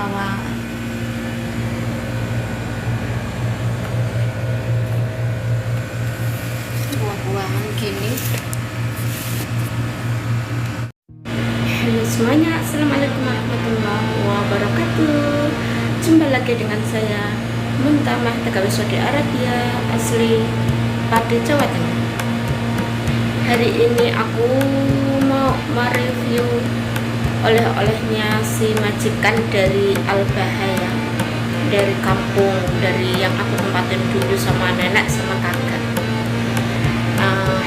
bawa buah-buahan gini. Halo semuanya assalamualaikum warahmatullahi wabarakatuh. Jumpa lagi dengan saya Muntamah TKW Saudi Arabia asli Pati Jawa Tengah. Hari ini aku mau mereview oleh-olehnya si majikan dari Al-Bahaya dari kampung dari yang aku tempatin dulu sama nenek sama kakak. Uh,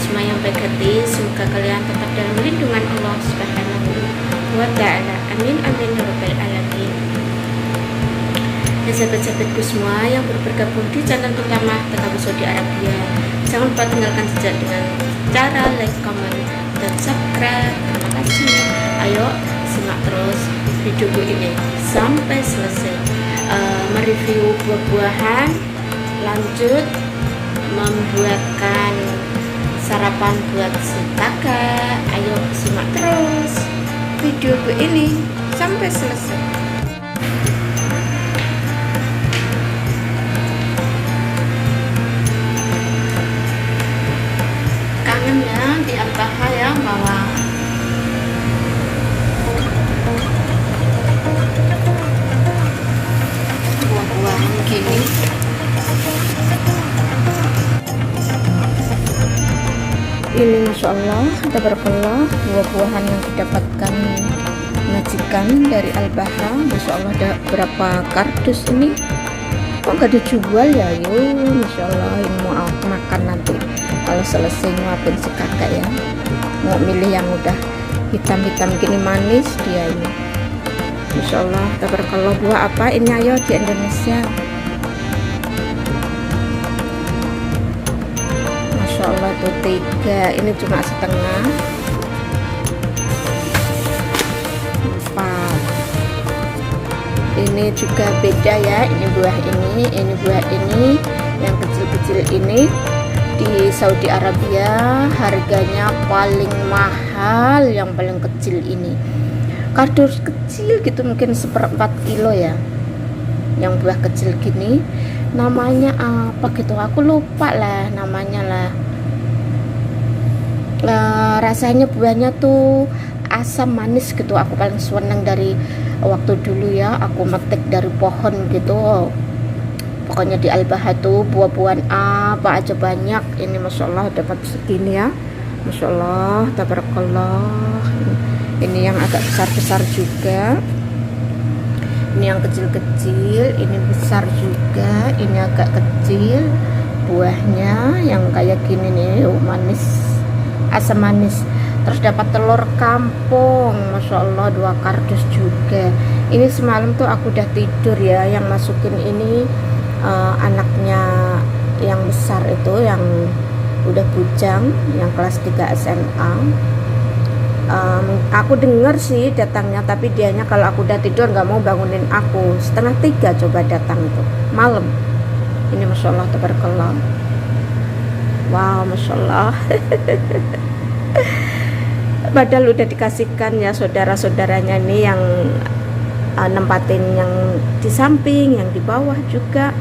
semua yang baik hati semoga kalian tetap dalam lindungan Allah subhanahu wa ta'ala. Amin amin ya rabbal alamin. Hai sahabat-sahabatku semua yang baru bergabung di channel pertama TKW Saudi Arabia. Jangan lupa tinggalkan saja dengan cara like, comment, dan subscribe. Terima kasih. Ayo simak terus video ini sampai selesai. Uh, mereview buah-buahan lanjut membuatkan sarapan buat si kakak. Ayo simak terus video ini sampai selesai Masya Allah Tabarakallah buah-buahan yang didapatkan majikan dari Al-Baha. Masya Allah ada berapa kardus ini? Kok nggak dijual ya? Yuk Masya Allah ini mau makan nanti. Kalau selesai nyuapin si kakak ya. Mau milih yang udah hitam-hitam gini manis dia ini. Masya Allah Tabarakallah buah apa ini? Ayo di Indonesia Tuh tiga ini cuma setengah. Empat. Ini juga beda ya ini buah ini ini buah ini yang kecil-kecil ini. Di Saudi Arabia harganya paling mahal yang paling kecil ini. Kardus kecil gitu mungkin seperempat kilo ya yang buah kecil gini. Namanya apa gitu? Aku lupa lah namanya lah e, rasanya buahnya tuh asam manis gitu. Aku paling seneng dari waktu dulu ya. Aku metik dari pohon gitu. Pokoknya di Albaha tuh buah-buahan apa aja banyak. Ini Masya Allah dapat segini ya. Masya Allah tabarakallah. Ini yang agak besar-besar juga. Ini yang kecil-kecil ini besar juga. Ini agak kecil buahnya yang kayak gini nih oh, manis asam manis. Terus dapat telur kampung Masya Allah dua kardus juga. Ini semalam tuh aku udah tidur ya yang masukin ini uh, anaknya yang besar itu yang udah bujang yang kelas 3 SMA um, aku denger sih datangnya tapi dianya kalau aku udah tidur nggak mau bangunin aku. Setengah tiga coba datang itu malam. Ini masya Allah tabarakallah wow masya Allah. Padahal udah dikasihkan ya saudara-saudaranya nih yang uh, nempatin yang di samping yang di bawah juga.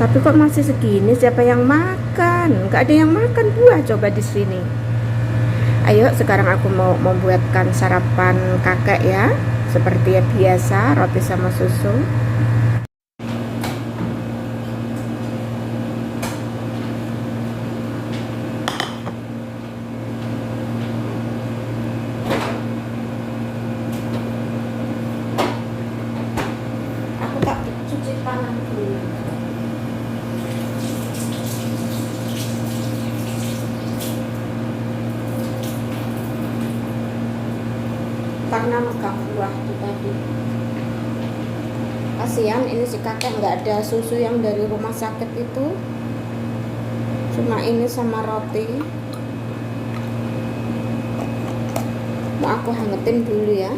Tapi kok masih segini? Siapa yang makan? Nggak ada yang makan buah coba di sini. Ayo sekarang aku mau membuatkan sarapan kakek ya. Seperti biasa roti sama susu karena megang buah itu tadi. Kasihan ini si kakek nggak ada susu yang dari rumah sakit itu. Cuma ini sama roti. Mau aku hangetin dulu ya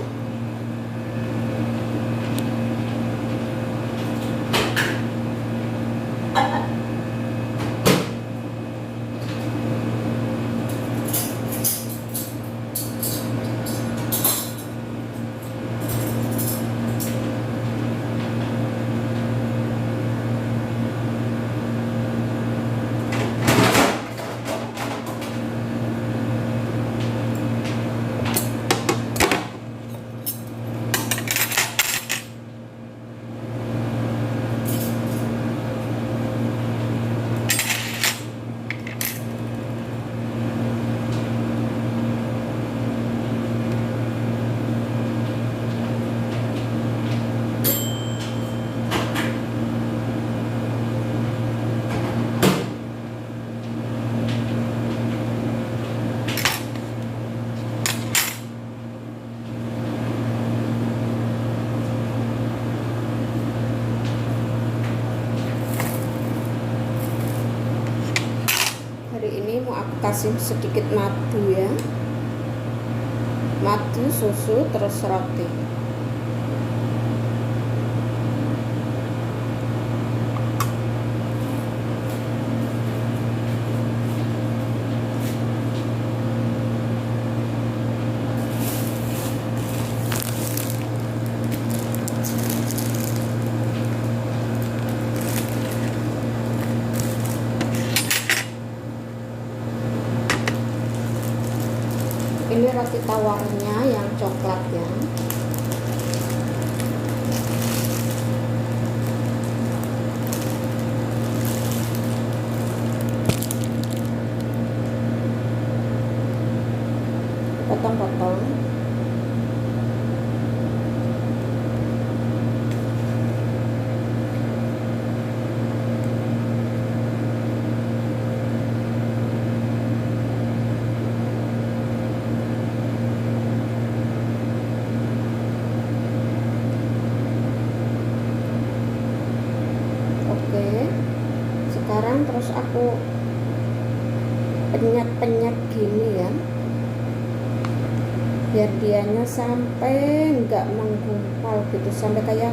kasih sedikit madu ya. Madu susu terus roti roti tawarnya yang coklat ya. Potong-potong oke sekarang terus aku penyet-penyet gini ya biar dianya sampai nggak menggumpal gitu. Sampai kayak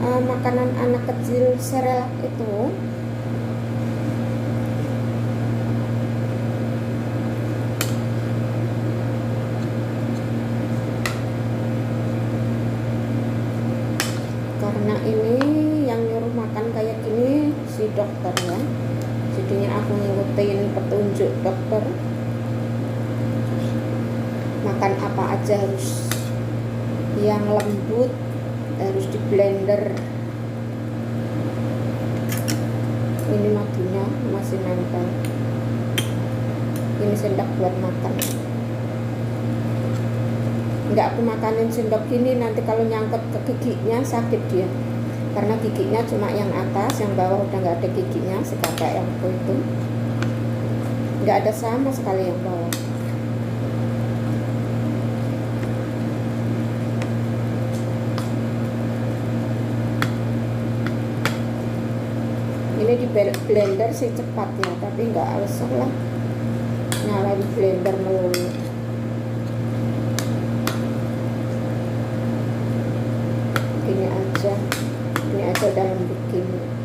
uh, makanan anak kecil serelak itu. Karena ini yang nyuruh makan kayak gini si dokter ya jadinya aku ngikutin petunjuk dokter makan apa aja harus yang lembut harus di blender. Ini madunya masih nempel. Ini sendok buat makan. Nggak aku makanin sendok gini nanti kalau nyangkut ke giginya sakit dia karena giginya cuma yang atas yang bawah udah nggak ada giginya si kakak yang itu. Nggak ada sama sekali yang bawah. Ini di blender sih cepat ya tapi nggak alasan lah. Nyalain blender melulu. Ini aja dalam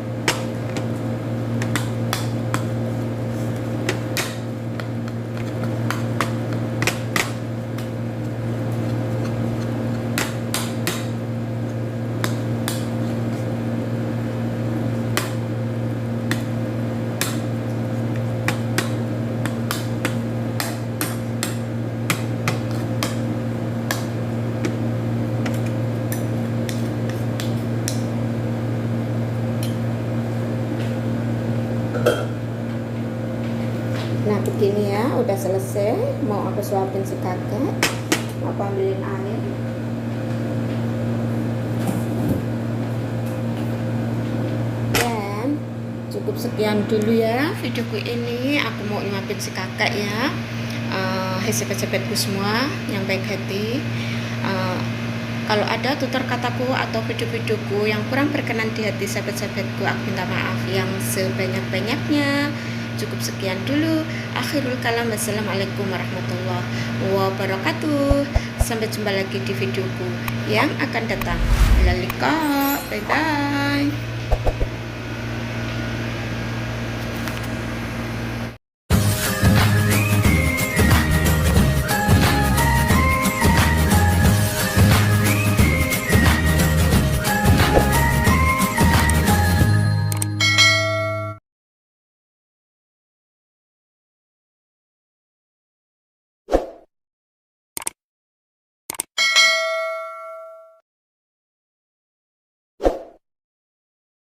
udah selesai. Mau aku suapin si kakak. Aku ambilin air. Dan cukup sekian dulu ya videoku ini. Aku mau nyuapin si kakak ya. Uh, hai sahabat-sahabatku semua yang baik hati. Uh, kalau ada tutur kataku atau video-videoku yang kurang berkenan di hati sahabat-sahabatku, aku minta maaf yang sebanyak-banyaknya cukup sekian dulu. Akhirul kalam. Wassalamualaikum warahmatullahi wabarakatuh. Sampai jumpa lagi di videoku yang akan datang. Lalika bye bye